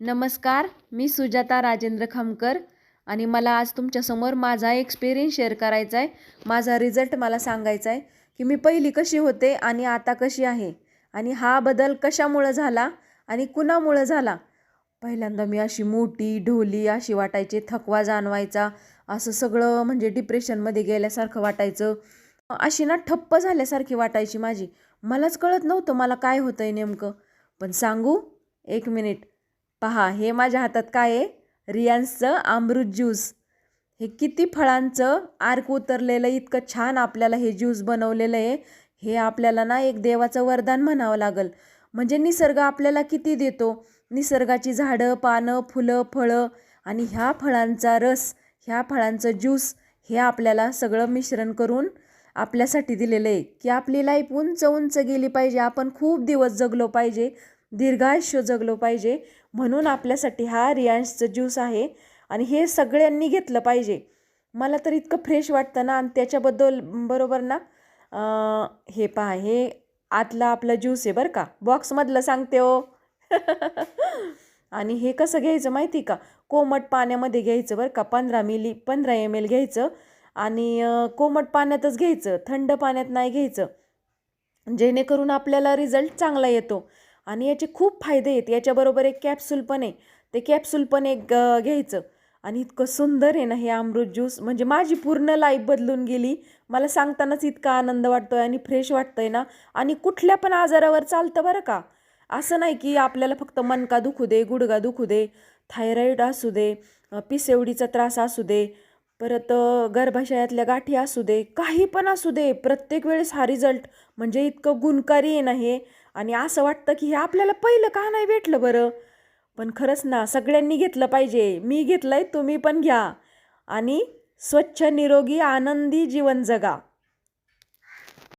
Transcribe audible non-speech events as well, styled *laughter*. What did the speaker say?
नमस्कार मी सुजाता राजेंद्र खामकर आणि मला आज तुमच्यासमोर माझा एक्सपिरियन्स शेअर करायचा आहे. माझा रिझल्ट मला सांगायचा आहे की मी पहिली कशी होते आणि आता कशी आहे आणि हा बदल कशामुळं झाला आणि कुणामुळं झाला? पहिल्यांदा मी अशी मोठी ढोली अशी वाटायची थकवा जाणवायचा असं सगळं म्हणजे डिप्रेशनमध्ये गेल्यासारखं वाटायचं. अशी ना ठप्प झाल्यासारखी वाटायची माझी. मलाच कळत नव्हतं मला काय होतं आहे नेमकं. पण सांगू? एक मिनिट पहा हे माझ्या हातात काय आहे? रियान्सचं अमृत ज्यूस. हे किती फळांचं आर्क उतरलेलं इतकं छान आपल्याला हे ज्यूस बनवलेलं आहे. हे आपल्याला ना एक देवाचं वरदान म्हणावं लागेल. म्हणजे निसर्ग आपल्याला किती देतो? निसर्गाची झाडं पानं फुलं फळं आणि ह्या फळांचा रस ह्या फळांचं ज्यूस हे आपल्याला सगळं मिश्रण करून आपल्यासाठी दिलेलं आहे. की आपली लाईफ उंच उंच गेली पाहिजे. आपण खूप दिवस जगलो पाहिजे. दीर्घायुष्य जगलो पाहिजे. म्हणून आपल्यासाठी हा रियांशचं ज्यूस आहे आणि हे सगळ्यांनी घेतलं पाहिजे. मला तर इतकं फ्रेश वाटतं ना आणि त्याच्याबद्दल बरोबर ना? आ, हे पहा हे आतला आपला ज्यूस आहे बरं का? बॉक्समधलं सांगते हो. *laughs* आणि हे कसं घ्यायचं माहिती का? कोमट पाण्यामध्ये घ्यायचं बरं का? पंधरा मिली पंधरा एम एल घ्यायचं आणि कोमट पाण्यातच घ्यायचं थंड पाण्यात नाही घ्यायचं. जेणेकरून आपल्याला रिझल्ट चांगला येतो. आणि याचे खूप फायदे आहेत. याच्याबरोबर एक कॅप्सूल पण आहे. ते कॅप्सूल पण एक घ्यायचं. आणि इतकं सुंदर आहे ना हे अमृत ज्यूस म्हणजे माझी पूर्ण लाईफ बदलून गेली. मला सांगतानाच इतका आनंद वाटतो आहे आणि फ्रेश वाटतं आहे ना. आणि कुठल्या पण आजारावर चालतं बरं का. असं नाही की आपल्याला फक्त मनका दुखू दे गुडगा दुखू दे थायरॉईड असू दे पिसेवडीचा त्रास असू दे परत गर्भाशयातल्या गाठी असू दे काही पण असू दे. प्रत्येक वेळेस हा रिझल्ट म्हणजे इतकं गुणकारी आहे ना हे. आणि असं वाटतं की हे आपल्याला पहिलं का नाही भेटलं बरं? पण खरंच ना सगळ्यांनी घेतलं पाहिजे. मी घेतलं आहे तुम्ही पण घ्या. आणि स्वच्छ निरोगी आनंदी जीवन जगा.